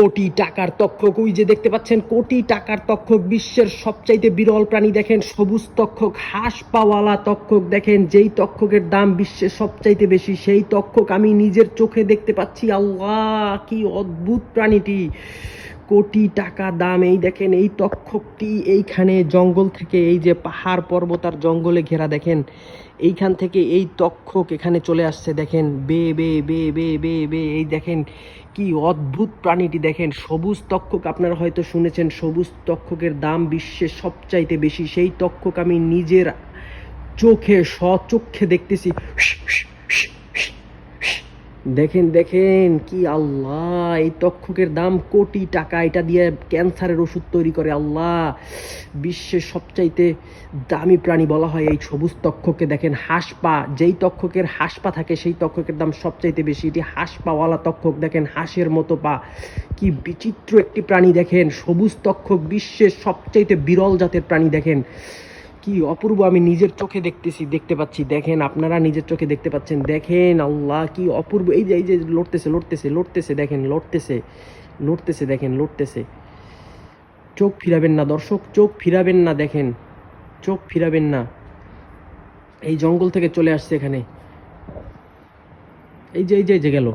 কোটি টাকার তক্ষক। ওই যে দেখতে পাচ্ছেন, কোটি টাকার তক্ষক, বিশ্বের সবচাইতে বিরল প্রাণী দেখেন, সবুজ তক্ষক, হাঁস পাওয়ালা তক্ষক দেখেন, যেই তক্ষকের দাম বিশ্বের সবচাইতে বেশি, সেই তক্ষক আমি নিজের চোখে দেখতে পাচ্ছি। আল্লাহ, কি অদ্ভুত প্রাণীটি! কোটি টাকা দাম, এই দেখেন, এই তক্ষকটি এইখানে জঙ্গল থেকে, এই যে পাহাড় পর্বত আর জঙ্গলে ঘেরা, দেখেন, এইখান থেকে এই তক্ষক এখানে চলে আসছে, দেখেন, বে বে বে বে বে বে, এই দেখেন, কি অদ্ভুত প্রাণীটি, দেখেন, সবুজ তক্ষক, আপনারা হয়তো শুনেছেন, সবুজ তক্ষকের দাম বিশ্বের সবচাইতে বেশি, সেই তক্ষক আমি নিজের চোখে, স্বচক্ষে দেখতেছি দেখেন দেখেন কি আল্লাহ, এই তক্ষকের দাম কোটি টাকা, এটা দিয়ে ক্যান্সারের ওষুধ তৈরি করে আল্লাহ। বিশ্বের সবচাইতে দামি প্রাণী বলা হয় এই সবুজ তক্ষকে দেখেন, হাঁস পা, যেই তক্ষকের হাঁস পা থাকে, সেই তক্ষকের দাম সবচাইতে বেশি। এটি হাঁস পাওয়ালা তক্ষক, দেখেন, হাঁসের মতো পা। কি বিচিত্র একটি প্রাণী, দেখেন, সবুজ তক্ষক বিশ্বের সবচাইতে বিরল জাতের প্রাণী, দেখেন। কি অপূর্ব, আমি নিজের চোখে দেখতেছি, দেখতে পাচ্ছি। দেখেন, আপনারা নিজের চোখে দেখতে পাচ্ছেন। দেখেন, আল্লাহ, কি অপূর্ব। এই যে এই যে, লড়তেছে লড়তেছে লড়তেছে, দেখেন, লড়তেছে লড়তেছে, দেখেন, লড়তেছে। চোখ ফিরাবেন না, দর্শক, চোখ ফিরাবেন না, দেখেন। চোখ ফিরাবেন না। এই জঙ্গল থেকে চলে আসছে এখানে। এই যে এই যে গেল।